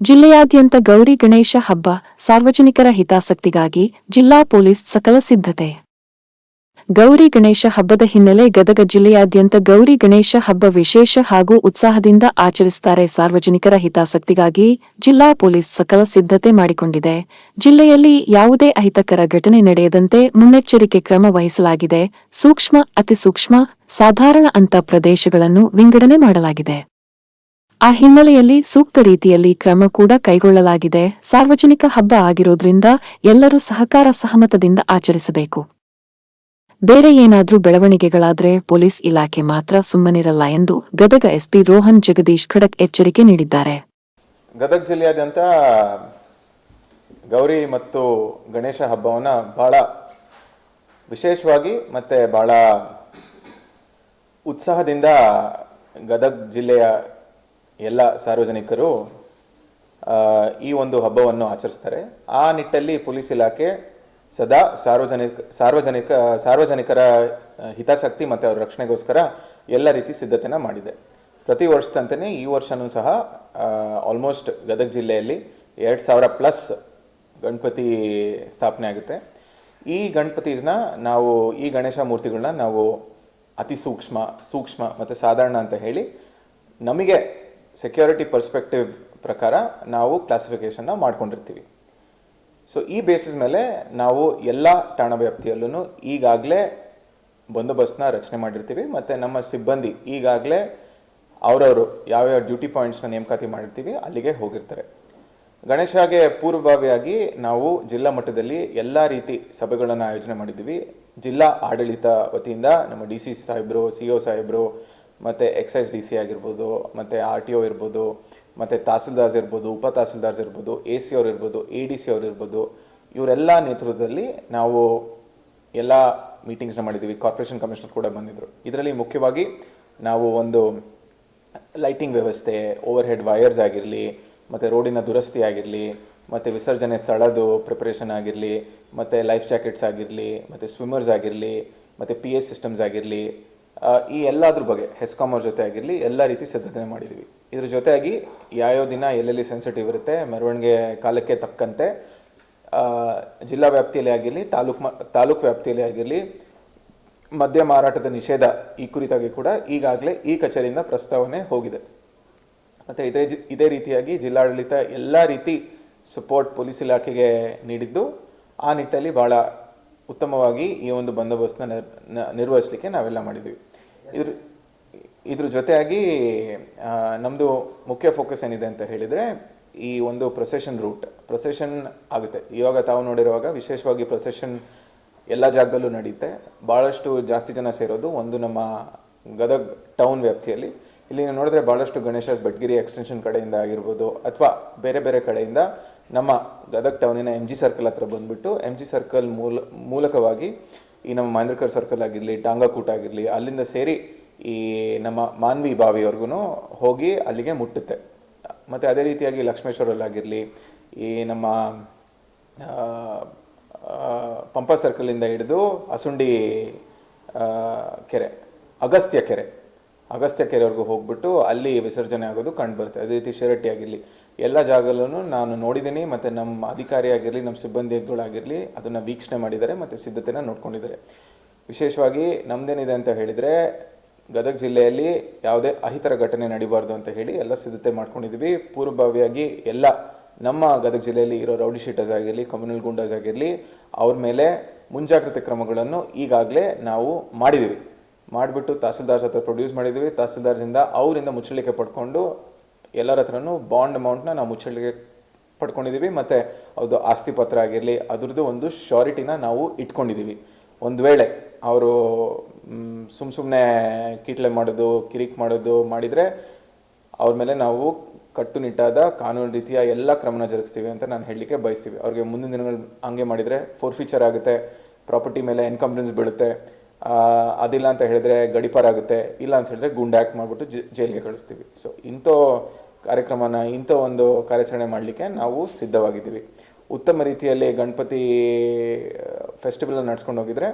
ಜಿಲ್ಲೆಯಾದ್ಯಂತ ಗೌರಿ ಗಣೇಶ ಹಬ್ಬ ಸಾರ್ವಜನಿಕರ ಹಿತಾಸಕ್ತಿಗಾಗಿ ಜಿಲ್ಲಾ ಪೊಲೀಸ್ ಸಕಲ ಸಿದ್ಧತೆ. ಗೌರಿ ಗಣೇಶ ಹಬ್ಬದ ಹಿನ್ನೆಲೆ ಗದಗ ಜಿಲ್ಲೆಯಾದ್ಯಂತ ಗೌರಿ ಗಣೇಶ ಹಬ್ಬ ವಿಶೇಷ ಹಾಗೂ ಉತ್ಸಾಹದಿಂದ ಆಚರಿಸುತ್ತಾರೆ ಸಾರ್ವಜನಿಕರ ಹಿತಾಸಕ್ತಿಗಾಗಿ ಜಿಲ್ಲಾ ಪೊಲೀಸ್ ಸಕಲ ಸಿದ್ಧತೆ ಮಾಡಿಕೊಂಡಿದೆ. ಜಿಲ್ಲೆಯಲ್ಲಿ ಯಾವುದೇ ಅಹಿತಕರ ಘಟನೆ ನಡೆಯದಂತೆ ಮುನ್ನೆಚ್ಚರಿಕೆ ಕ್ರಮ ವಹಿಸಲಾಗಿದೆ. ಸೂಕ್ಷ್ಮ, ಅತಿಸೂಕ್ಷ್ಮ, ಸಾಧಾರಣ ಅಂತ ಪ್ರದೇಶಗಳನ್ನು ವಿಂಗಡಣೆ ಮಾಡಲಾಗಿದೆ. ಆ ಹಿನ್ನೆಲೆಯಲ್ಲಿ ಸೂಕ್ತ ರೀತಿಯಲ್ಲಿ ಕ್ರಮ ಕೂಡ ಕೈಗೊಳ್ಳಲಾಗಿದೆ. ಸಾರ್ವಜನಿಕ ಹಬ್ಬ ಆಗಿರೋದ್ರಿಂದ ಎಲ್ಲರೂ ಸಹಕಾರ ಸಹಮತದಿಂದ ಆಚರಿಸಬೇಕು. ಬೇರೆ ಏನಾದರೂ ಬೆಳವಣಿಗೆಗಳಾದ್ರೆ ಪೊಲೀಸ್ ಇಲಾಖೆ ಮಾತ್ರ ಸುಮ್ಮನಿರಲ್ಲ ಎಂದು ಗದಗ ಎಸ್ಪಿ ರೋಹನ್ ಜಗದೀಶ್ ಖಡಕ್ ಎಚ್ಚರಿಕೆ ನೀಡಿದ್ದಾರೆ. ಗದಗ ಜಿಲ್ಲೆಯಾದ್ಯಂತ ಗೌರಿ ಮತ್ತು ಗಣೇಶ ಹಬ್ಬವನ್ನು ಬಹಳ ವಿಶೇಷವಾಗಿ ಮತ್ತು ಬಹಳ ಉತ್ಸಾಹದಿಂದ ಗದಗ ಜಿಲ್ಲೆಯ ಎಲ್ಲ ಸಾರ್ವಜನಿಕರು ಈ ಒಂದು ಹಬ್ಬವನ್ನು ಆಚರಿಸ್ತಾರೆ. ಆ ನಿಟ್ಟಲ್ಲಿ ಪೊಲೀಸ್ ಇಲಾಖೆ ಸದಾ ಸಾರ್ವಜನಿಕ ಸಾರ್ವಜನಿಕ, ಸಾರ್ವಜನಿಕರ ಹಿತಾಸಕ್ತಿ ಮತ್ತು ಅವರ ರಕ್ಷಣೆಗೋಸ್ಕರ ಎಲ್ಲ ರೀತಿ ಸಿದ್ಧತೆನ ಮಾಡಿದೆ. ಪ್ರತಿ ವರ್ಷದಂತೆಯೇ ಈ ವರ್ಷನೂ ಸಹ ಆಲ್ಮೋಸ್ಟ್ ಗದಗ ಜಿಲ್ಲೆಯಲ್ಲಿ ಎರಡು ಸಾವಿರ ಪ್ಲಸ್ ಗಣಪತಿ ಸ್ಥಾಪನೆ ಆಗುತ್ತೆ. ಈ ಗಣಪತಿನ ನಾವು, ಈ ಗಣೇಶ ಮೂರ್ತಿಗಳನ್ನ ನಾವು ಅತಿ ಸೂಕ್ಷ್ಮ ಸೂಕ್ಷ್ಮ ಮತ್ತು ಸಾಧಾರಣ ಅಂತ ಹೇಳಿ ನಮಗೆ ಸೆಕ್ಯೂರಿಟಿ ಪರ್ಸ್ಪೆಕ್ಟಿವ್ ಪ್ರಕಾರ ನಾವು ಕ್ಲಾಸಿಫಿಕೇಷನ್ನ ಮಾಡ್ಕೊಂಡಿರ್ತೀವಿ. ಸೊ ಈ ಬೇಸಿಸ್ ಮೇಲೆ ನಾವು ಎಲ್ಲ ಠಾಣಾ ವ್ಯಾಪ್ತಿಯಲ್ಲೂ ಈಗಾಗಲೇ ಬಂದೋಬಸ್ತನ್ನ ರಚನೆ ಮಾಡಿರ್ತೀವಿ ಮತ್ತು ನಮ್ಮ ಸಿಬ್ಬಂದಿ ಈಗಾಗಲೇ ಅವರವರು ಯಾವ್ಯಾವ ಡ್ಯೂಟಿ ಪಾಯಿಂಟ್ಸ್ನ ನೇಮಕಾತಿ ಮಾಡಿರ್ತೀವಿ ಅಲ್ಲಿಗೆ ಹೋಗಿರ್ತಾರೆ. ಗಣೇಶಗೆ ಪೂರ್ವಭಾವಿಯಾಗಿ ನಾವು ಜಿಲ್ಲಾ ಮಟ್ಟದಲ್ಲಿ ಎಲ್ಲ ರೀತಿ ಸಭೆಗಳನ್ನು ಆಯೋಜನೆ ಮಾಡಿದ್ದೀವಿ. ಜಿಲ್ಲಾ ಆಡಳಿತ ವತಿಯಿಂದ ನಮ್ಮ ಡಿ ಸಿ ಸಾಹೇಬರು ಸಿ ಒ ಸಾಹೇಬರು ಮತ್ತು ಎಕ್ಸೈಸ್ ಡಿ ಸಿ ಆಗಿರ್ಬೋದು, ಮತ್ತು ಆರ್ ಟಿ ಒ ಇರ್ಬೋದು, ಮತ್ತು ತಹಸೀಲ್ದಾರ್ಸ್ ಇರ್ಬೋದು, ಉಪ ತಹಸೀಲ್ದಾರ್ಸ್ ಇರ್ಬೋದು ಎ ಸಿ ಅವ್ರು ಇರ್ಬೋದು ಎ ಡಿ ಸಿ ಅವ್ರು ಇರ್ಬೋದು, ಇವರೆಲ್ಲ ನೇತೃತ್ವದಲ್ಲಿ ನಾವು ಎಲ್ಲ ಮೀಟಿಂಗ್ಸ್ನ ಮಾಡಿದ್ದೀವಿ ಕಾರ್ಪೊರೇಷನ್ ಕಮಿಷನರ್ ಕೂಡ ಬಂದಿದ್ದರು ಇದರಲ್ಲಿ ಮುಖ್ಯವಾಗಿ ನಾವು ಒಂದು ಲೈಟಿಂಗ್ ವ್ಯವಸ್ಥೆ ಓವರ್ ಹೆಡ್ ವೈರ್ಸ್ ಆಗಿರಲಿ, ಮತ್ತು ರೋಡಿನ ದುರಸ್ತಿ ಆಗಿರಲಿ, ಮತ್ತು ವಿಸರ್ಜನೆ ಸ್ಥಳದ್ದು ಪ್ರಿಪ್ರೇಷನ್ ಆಗಿರಲಿ, ಮತ್ತು ಲೈಫ್ ಜಾಕೆಟ್ಸ್ ಆಗಿರಲಿ, ಮತ್ತು ಸ್ವಿಮ್ಮರ್ಸ್ ಆಗಿರಲಿ, ಮತ್ತು ಪಿ ಎಸ್ ಸಿಸ್ಟಮ್ಸ್ ಆಗಿರಲಿ ಈ ಎಲ್ಲದ್ರ ಬಗ್ಗೆ ಹೆಸ್ಕಾಮ್ ಅವ್ರ ಜೊತೆ ಆಗಿರಲಿ, ಎಲ್ಲ ರೀತಿ ಸಿದ್ಧತೆ ಮಾಡಿದ್ದೀವಿ ಇದ್ರ ಜೊತೆಯಾಗಿ ಯಾವ್ಯಾವ ದಿನ ಎಲ್ಲೆಲ್ಲಿ ಸೆನ್ಸಿಟಿವ್ ಇರುತ್ತೆ, ಮೆರವಣಿಗೆ ಕಾಲಕ್ಕೆ ತಕ್ಕಂತೆ ಜಿಲ್ಲಾ ವ್ಯಾಪ್ತಿಯಲ್ಲಿ ಆಗಿರಲಿ, ತಾಲೂಕು ತಾಲೂಕು ವ್ಯಾಪ್ತಿಯಲ್ಲಿ ಆಗಿರಲಿ, ಮದ್ಯ ಮಾರಾಟದ ನಿಷೇಧ ಈ ಕುರಿತಾಗಿ ಕೂಡ ಈಗಾಗಲೇ ಈ ಕಚೇರಿಯಿಂದ ಪ್ರಸ್ತಾವನೆ ಹೋಗಿದೆ. ಮತ್ತು ಇದೇ ಜಿ, ಇದೇ ರೀತಿಯಾಗಿ ಜಿಲ್ಲಾಡಳಿತ ಎಲ್ಲ ರೀತಿ ಸಪೋರ್ಟ್ ಪೊಲೀಸ್ ಇಲಾಖೆಗೆ ನೀಡಿದ್ದು, ಆ ನಿಟ್ಟಲ್ಲಿ ಭಾಳ ಉತ್ತಮವಾಗಿ ಈ ಒಂದು ಬಂದೋಬಸ್ತನ್ನ ನಿರ್ವಹಿಸಲಿಕ್ಕೆ ನಾವೆಲ್ಲ ಮಾಡಿದ್ವಿ. ಇದ್ರ ಇದ್ರ ಜೊತೆಯಾಗಿ ನಮ್ಮದು ಮುಖ್ಯ ಫೋಕಸ್ ಏನಿದೆ ಅಂತ ಹೇಳಿದರೆ, ಈ ಒಂದು ಪ್ರೊಸೆಷನ್ ರೂಟ್ ಪ್ರೊಸೆಷನ್ ಆಗುತ್ತೆ. ಇವಾಗ ತಾವು ನೋಡಿರುವಾಗ ವಿಶೇಷವಾಗಿ ಪ್ರೊಸೆಷನ್ ಎಲ್ಲ ಜಾಗದಲ್ಲೂ ನಡೆಯುತ್ತೆ. ಭಾಳಷ್ಟು ಜಾಸ್ತಿ ಜನ ಸೇರೋದು ಒಂದು ನಮ್ಮ ಗದಗ್ ಟೌನ್ ವ್ಯಾಪ್ತಿಯಲ್ಲಿ. ಇಲ್ಲಿ ನೋಡಿದ್ರೆ ಭಾಳಷ್ಟು ಗಣೇಶಸ್ ಬೆಟ್ಗಿರಿ ಎಕ್ಸ್ಟೆನ್ಷನ್ ಕಡೆಯಿಂದ ಆಗಿರ್ಬೋದು, ಅಥವಾ ಬೇರೆ ಬೇರೆ ಕಡೆಯಿಂದ ನಮ್ಮ ಗದಗ ಟೌನಿನ ಎಂ ಜಿ ಸರ್ಕಲ್ ಹತ್ರ ಬಂದುಬಿಟ್ಟು ಎಂ ಜಿ ಸರ್ಕಲ್ ಮೂಲ, ಮೂಲಕವಾಗಿ ಈ ನಮ್ಮ ಮಹೇಂದ್ರಕರ್ ಸರ್ಕಲ್ ಆಗಿರಲಿ ಟಾಂಗಾಕೂಟ ಆಗಿರಲಿ, ಅಲ್ಲಿಂದ ಸೇರಿ ಈ ನಮ್ಮ ಮಾನ್ವಿ ಬಾವಿವರೆಗೂ ಹೋಗಿ ಅಲ್ಲಿಗೆ ಮುಟ್ಟುತ್ತೆ. ಮತ್ತು ಅದೇ ರೀತಿಯಾಗಿ ಲಕ್ಷ್ಮೇಶ್ವರಲ್ಲಾಗಿರಲಿ ಈ ನಮ್ಮ ಪಂಪ ಸರ್ಕಲಿಂದ ಹಿಡಿದು ಅಸುಂಡಿ ಕೆರೆ ಅಗಸ್ತ್ಯ ಕೆರೆ. ಅಗಸ್ತ್ಯ ಕೆರೆವರೆಗೂ ಹೋಗ್ಬಿಟ್ಟು ಅಲ್ಲಿ ವಿಸರ್ಜನೆ ಆಗೋದು ಕಂಡು ಬರುತ್ತೆ. ಅದೇ ರೀತಿ ಶಿರಟ್ಟಿ ಆಗಿರಲಿ, ಎಲ್ಲ ಜಾಗಲ್ಲೂ ನಾನು ನೋಡಿದ್ದೀನಿ ಮತ್ತು ನಮ್ಮ ಅಧಿಕಾರಿ ಆಗಿರಲಿ, ನಮ್ಮ ಸಿಬ್ಬಂದಿಗಳಾಗಿರಲಿ ಅದನ್ನು ವೀಕ್ಷಣೆ ಮಾಡಿದ್ದಾರೆ ಮತ್ತು ಸಿದ್ಧತೆನ ನೋಡ್ಕೊಂಡಿದ್ದಾರೆ. ವಿಶೇಷವಾಗಿ ನಮ್ದೇನಿದೆ ಅಂತ ಹೇಳಿದರೆ, ಗದಗ ಜಿಲ್ಲೆಯಲ್ಲಿ ಯಾವುದೇ ಅಹಿತರ ಘಟನೆ ನಡಿಬಾರ್ದು ಅಂತ ಹೇಳಿ ಎಲ್ಲ ಸಿದ್ಧತೆ ಮಾಡ್ಕೊಂಡಿದ್ದೀವಿ. ಪೂರ್ವಭಾವಿಯಾಗಿ ಎಲ್ಲ ನಮ್ಮ ಗದಗ ಜಿಲ್ಲೆಯಲ್ಲಿ ಇರೋ ರೌಡಿ ಶೀಟರ್ಸ್ ಆಗಿರಲಿ, ಕಮ್ಯುನಲ್ ಗುಂಡಾಸ್ ಆಗಿರಲಿ, ಅವ್ರ ಮೇಲೆ ಮುಂಜಾಗ್ರತೆ ಕ್ರಮಗಳನ್ನು ಈಗಾಗಲೇ ನಾವು ಮಾಡಿದ್ದೀವಿ. ಮಾಡಿಬಿಟ್ಟು ತಹಸೀಲ್ದಾರ್ಸ್ ಹತ್ರ ಪ್ರೊಡ್ಯೂಸ್ ಮಾಡಿದ್ವಿ. ತಹಸೀಲ್ದಾರ್ಸಿಂದ ಅವರಿಂದ ಮುಚ್ಚಳಿಕೆ ಪಡ್ಕೊಂಡು ಎಲ್ಲರ ಹತ್ರನೂ ಬಾಂಡ್ ಅಮೌಂಟ್ನ ನಾವು ಮುಚ್ಚಳಿಕೆ ಪಡ್ಕೊಂಡಿದ್ದೀವಿ ಮತ್ತು ಅದು ಆಸ್ತಿ ಪತ್ರ ಆಗಿರಲಿ, ಅದ್ರದ್ದು ಒಂದು ಶ್ಯೂರಿಟಿನ ನಾವು ಇಟ್ಕೊಂಡಿದ್ದೀವಿ ಒಂದು ವೇಳೆ ಅವರು ಸುಮ್ಮ ಸುಮ್ಮನೆ ಕೀಟ್ಲೆ ಮಾಡೋದು, ಕಿರಿಕ್ ಮಾಡೋದು ಮಾಡಿದರೆ ಅವ್ರ ಮೇಲೆ ನಾವು ಕಟ್ಟುನಿಟ್ಟಾದ ಕಾನೂನು ರೀತಿಯ ಎಲ್ಲ ಕ್ರಮನ ಜರುಗಿಸ್ತೀವಿ ಅಂತ ನಾನು ಹೇಳಲಿಕ್ಕೆ ಬಯಸ್ತೀವಿ. ಅವ್ರಿಗೆ ಮುಂದಿನ ದಿನಗಳು ಹಂಗೆ ಮಾಡಿದರೆ ಫೋರ್ ಫೀಚರ್ ಆಗುತ್ತೆ ಪ್ರಾಪರ್ಟಿ ಮೇಲೆ ಎನ್ಕಂಪ್ಲೆನ್ಸ್ ಬೀಳುತ್ತೆ. ಅದಿಲ್ಲ ಅಂತ ಹೇಳಿದ್ರೆ ಗಡಿಪಾರ ಆಗುತ್ತೆ, ಇಲ್ಲ ಅಂತ ಹೇಳಿದ್ರೆ ಗುಂಡ್ ಆ್ಯಕ್ಟ್ ಮಾಡಿಬಿಟ್ಟು ಜೈಲಿಗೆ ಕಳಿಸ್ತೀವಿ. ಸೊ ಇಂಥ ಕಾರ್ಯಕ್ರಮನ ಇಂಥ ಒಂದು ಕಾರ್ಯಾಚರಣೆ ಮಾಡಲಿಕ್ಕೆ ನಾವು ಸಿದ್ಧವಾಗಿದ್ದೀವಿ. ಉತ್ತಮ ರೀತಿಯಲ್ಲಿ ಗಣಪತಿ ಫೆಸ್ಟಿವಲ್ ನಡ್ಸ್ಕೊಂಡು ಹೋಗಿದ್ರೆ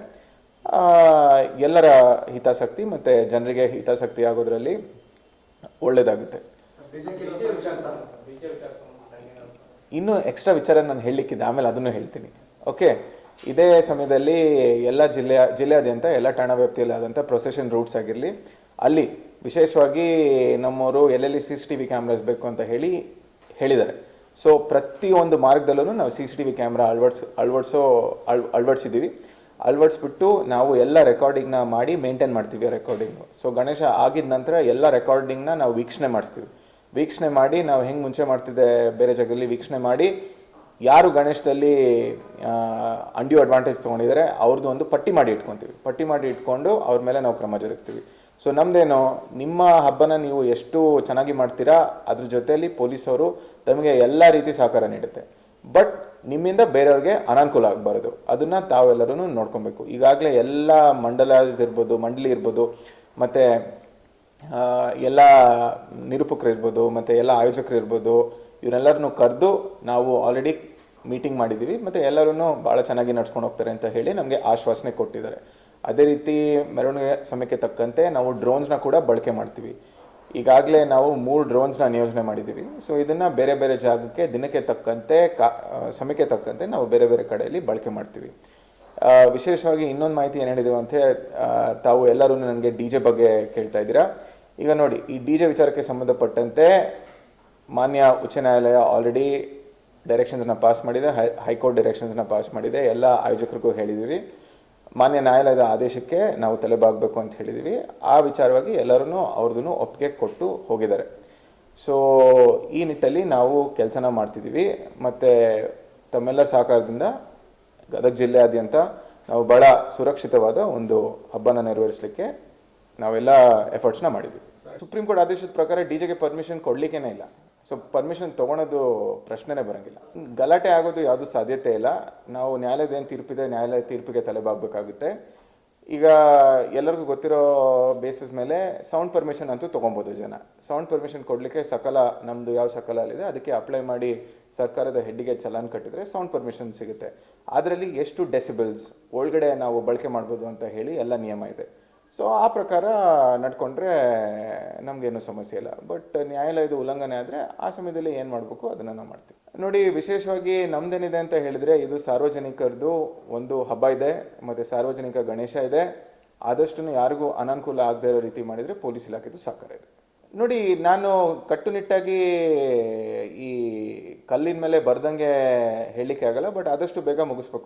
ಎಲ್ಲರ ಹಿತಾಸಕ್ತಿ ಮತ್ತು ಜನರಿಗೆ ಹಿತಾಸಕ್ತಿ ಆಗೋದ್ರಲ್ಲಿ ಒಳ್ಳೆಯದಾಗುತ್ತೆ ಇನ್ನೂ ಎಕ್ಸ್ಟ್ರಾ ವಿಚಾರ ನಾನು ಹೇಳಲಿಕ್ಕಿದೆ, ಆಮೇಲೆ ಅದನ್ನು ಹೇಳ್ತೀನಿ. ಓಕೆ ಇದೇ ಸಮಯದಲ್ಲಿ ಎಲ್ಲ ಜಿಲ್ಲೆಯ ಜಿಲ್ಲೆಯಾದ್ಯಂತ ಎಲ್ಲ ಠಾಣಾ ವ್ಯಾಪ್ತಿಯಲ್ಲಿ ಆದಂಥ ಪ್ರೊಸೆಷನ್ ರೂಟ್ಸ್ ಆಗಿರಲಿ, ಅಲ್ಲಿ ವಿಶೇಷವಾಗಿ ನಮ್ಮವರು ಎಲ್ಲೆಲ್ಲಿ C C T V cameras ಬೇಕು ಅಂತ ಹೇಳಿ ಹೇಳಿದ್ದಾರೆ. ಸೊ ಪ್ರತಿಯೊಂದು ಮಾರ್ಗದಲ್ಲೂ ನಾವು C C T V camera ಅಳವಡಿಸ್, ಅಳವಡಿಸೋ, ಅಳ್, ಅಳವಡಿಸಿದ್ದೀವಿ. ಅಳವಡಿಸ್ಬಿಟ್ಟು ನಾವು ಎಲ್ಲ ರೆಕಾರ್ಡಿಂಗ್ನ ಮಾಡಿ ಮೇಂಟೈನ್ ಮಾಡ್ತೀವಿ ರೆಕಾರ್ಡಿಂಗು ಸೊ ಗಣೇಶ ಆಗಿದ ನಂತರ ಎಲ್ಲ ರೆಕಾರ್ಡಿಂಗ್ನ ನಾವು ವೀಕ್ಷಣೆ ಮಾಡ್ತೀವಿ ವೀಕ್ಷಣೆ ಮಾಡಿ ನಾವು ಹೆಂಗೆ ಮುಂಚೆ ಮಾಡ್ತಿದ್ದೆ ಬೇರೆ ಜಾಗದಲ್ಲಿ ವೀಕ್ಷಣೆ ಮಾಡಿ ಯಾರು ಗಣೇಶದಲ್ಲಿ ಅಂಡ್ಯೂ ಅಡ್ವಾಂಟೇಜ್ ತೊಗೊಂಡಿದ್ದಾರೆ ಅವ್ರದ್ದು ಒಂದು ಪಟ್ಟಿ ಮಾಡಿ ಇಟ್ಕೊತೀವಿ. ಪಟ್ಟಿ ಮಾಡಿ ಇಟ್ಕೊಂಡು ಅವ್ರ ಮೇಲೆ ನಾವು ಕ್ರಮ ಜರುಗಿಸ್ತೀವಿ. ಸೊ ನಮ್ದೇನು, ನಿಮ್ಮ ಹಬ್ಬನ ನೀವು ಎಷ್ಟು ಚೆನ್ನಾಗಿ ಮಾಡ್ತೀರಾ, ಅದ್ರ ಜೊತೆಯಲ್ಲಿ ಪೊಲೀಸವರು ತಮಗೆ ಎಲ್ಲ ರೀತಿ ಸಹಕಾರ ನೀಡುತ್ತೆ. ಬಟ್ ನಿಮ್ಮಿಂದ ಬೇರೆಯವ್ರಿಗೆ ಅನಾನುಕೂಲ ಆಗಬಾರ್ದು. ಅದನ್ನು ತಾವೆಲ್ಲರೂ ನೋಡ್ಕೊಬೇಕು. ಈಗಾಗಲೇ ಎಲ್ಲ ಮಂಡಲಾಸ್ ಇರ್ಬೋದು, ಮಂಡಳಿ ಇರ್ಬೋದು, ಮತ್ತು ಎಲ್ಲ ನಿರೂಪಕರು ಇರ್ಬೋದು, ಮತ್ತು ಎಲ್ಲ ಆಯೋಜಕರು ಇರ್ಬೋದು ಇವರೆಲ್ಲರನ್ನು ಕರೆದು ನಾವು ಆಲ್ರೆಡಿ ಮೀಟಿಂಗ್ ಮಾಡಿದ್ದೀವಿ ಮತ್ತು ಎಲ್ಲರೂ ಭಾಳ ಚೆನ್ನಾಗಿ ನಡ್ಸ್ಕೊಂಡು ಹೋಗ್ತಾರೆ ಅಂತ ಹೇಳಿ ನಮಗೆ ಆಶ್ವಾಸನೆ ಕೊಟ್ಟಿದ್ದಾರೆ. ಅದೇ ರೀತಿ ಮೆರವಣಿಗೆ ಸಮಯಕ್ಕೆ ತಕ್ಕಂತೆ ನಾವು ಡ್ರೋನ್ಸ್ನ ಕೂಡ ಬಳಕೆ ಮಾಡ್ತೀವಿ. ಈಗಾಗಲೇ ನಾವು ಮೂರು ಡ್ರೋನ್ಸ್ನ ನಿಯೋಜನೆ ಮಾಡಿದ್ದೀವಿ. ಸೊ ಇದನ್ನು ಬೇರೆ ಬೇರೆ ಜಾಗಕ್ಕೆ ದಿನಕ್ಕೆ ತಕ್ಕಂತೆ ಕಾ ಸಮಯಕ್ಕೆ ತಕ್ಕಂತೆ ನಾವು ಬೇರೆ ಬೇರೆ ಕಡೆಯಲ್ಲಿ ಬಳಕೆ ಮಾಡ್ತೀವಿ. ವಿಶೇಷವಾಗಿ ಇನ್ನೊಂದು ಮಾಹಿತಿ ಏನು ಹೇಳಿದೆವು ಅಂತ ತಾವು ಎಲ್ಲರೂ ನನಗೆ ಡಿ ಜೆ ಬಗ್ಗೆ ಕೇಳ್ತಾ ಇದ್ದೀರಾ. ಈಗ ನೋಡಿ, ಈ ಡಿ ಜೆ ವಿಚಾರಕ್ಕೆ ಸಂಬಂಧಪಟ್ಟಂತೆ ಮಾನ್ಯ ಉಚ್ಚ ನ್ಯಾಯಾಲಯ ಆಲ್ರೆಡಿ ಡೈರೆಕ್ಷನ್ಸ್ನ ಪಾಸ್ ಮಾಡಿದೆ, ಹೈ, ಹೈಕೋರ್ಟ್ ಡೈರೆಕ್ಷನ್ಸ್ನ ಪಾಸ್ ಮಾಡಿದೆ, ಎಲ್ಲ ಆಯೋಜಕರಿಗೂ ಹೇಳಿದ್ದೀವಿ ಮಾನ್ಯ ನ್ಯಾಯಾಲಯದ ಆದೇಶಕ್ಕೆ ನಾವು ತಲೆಬಾಗಬೇಕು ಅಂತ ಹೇಳಿದ್ದೀವಿ ಆ ವಿಚಾರವಾಗಿ ಎಲ್ಲರೂ ಅವ್ರದ್ದು ಒಪ್ಪಿಗೆ ಕೊಟ್ಟು ಹೋಗಿದ್ದಾರೆ. ಸೊ ಈ ನಿಟ್ಟಲ್ಲಿ ನಾವು ಕೆಲಸನ ಮಾಡ್ತಿದ್ದೀವಿ ಮತ್ತು ತಮ್ಮೆಲ್ಲರ ಸಹಕಾರದಿಂದ ಗದಗ ಜಿಲ್ಲೆಯಾದ್ಯಂತ ನಾವು ಭಾಳ ಸುರಕ್ಷಿತವಾದ ಒಂದು ಹಬ್ಬನ ನೆರವೇರಿಸಲಿಕ್ಕೆ ನಾವೆಲ್ಲ ಎಫರ್ಟ್ಸ್ನ ಮಾಡಿದ್ದೀವಿ ಸುಪ್ರೀಂ ಕೋರ್ಟ್ ಆದೇಶದ ಪ್ರಕಾರ ಡಿ ಜೆಗೆ ಪರ್ಮಿಷನ್ ಕೊಡಲಿಕ್ಕೇನೇ ಇಲ್ಲ. ಸೊ ಪರ್ಮಿಷನ್ ತೊಗೊಳೋದು ಪ್ರಶ್ನೆನೇ ಬರೋಂಗಿಲ್ಲ. ಗಲಾಟೆ ಆಗೋದು ಯಾವುದು ಸಾಧ್ಯತೆ ಇಲ್ಲ. ನಾವು ನ್ಯಾಯಾಲಯದ ಏನು ತೀರ್ಪಿದೆ, ನ್ಯಾಯಾಲಯ ತೀರ್ಪಿಗೆ ತಲೆಬಾಗಬೇಕಾಗುತ್ತೆ ಈಗ ಎಲ್ಲರಿಗೂ ಗೊತ್ತಿರೋ ಬೇಸಿಸ್ ಮೇಲೆ ಸೌಂಡ್ ಪರ್ಮಿಷನ್ ಅಂತೂ ತೊಗೊಬೋದು ಜನ. ಸೌಂಡ್ ಪರ್ಮಿಷನ್ ಕೊಡಲಿಕ್ಕೆ ಸಕಲ ನಮ್ಮದು ಯಾವ ಸಕಲ ಅಲ್ಲಿದೆ ಅದಕ್ಕೆ ಅಪ್ಲೈ ಮಾಡಿ ಸರ್ಕಾರದ ಹೆಡ್ಡಿಗೆ ಚಲಾನ್ ಕಟ್ಟಿದ್ರೆ ಸೌಂಡ್ ಪರ್ಮಿಷನ್ ಸಿಗುತ್ತೆ. ಅದರಲ್ಲಿ ಎಷ್ಟು ಡೆಸಿಬಲ್ಸ್ ಒಳಗಡೆ ನಾವು ಬಳಕೆ ಮಾಡ್ಬೋದು ಅಂತ ಹೇಳಿ ಎಲ್ಲ ನಿಯಮ ಇದೆ. ಸೊ ಆ ಪ್ರಕಾರ ನಡ್ಕೊಂಡ್ರೆ ನಮಗೇನು ಸಮಸ್ಯೆ ಇಲ್ಲ. ಬಟ್ ನ್ಯಾಯಾಲಯದ ಉಲ್ಲಂಘನೆ ಆದರೆ ಆ ಸಮಯದಲ್ಲಿ ಏನು ಮಾಡಬೇಕು ಅದನ್ನು ನಾವು ಮಾಡ್ತೀವಿ. ನೋಡಿ, ವಿಶೇಷವಾಗಿ ನಮ್ದೇನಿದೆ ಅಂತ ಹೇಳಿದ್ರೆ ಇದು ಸಾರ್ವಜನಿಕರದು ಒಂದು ಹಬ್ಬ ಇದೆ. ಮತ್ತು ಸಾರ್ವಜನಿಕ ಗಣೇಶ ಇದೆ. ಆದಷ್ಟು ಯಾರಿಗೂ ಅನಾನುಕೂಲ ಆಗದೇ ಇರೋ ರೀತಿ ಮಾಡಿದರೆ ಪೊಲೀಸ್ ಇಲಾಖೆದು ಸಹಕಾರ ಇದೆ. ನೋಡಿ, ನಾನು ಕಟ್ಟುನಿಟ್ಟಾಗಿ ಈ ಕಲ್ಲಿನ ಮೇಲೆ ಬರ್ದಂಗೆ ಹೇಳಲಿಕ್ಕೆ ಆಗಲ್ಲ ಬಟ್ ಆದಷ್ಟು ಬೇಗ ಮುಗಿಸ್ಬೇಕು.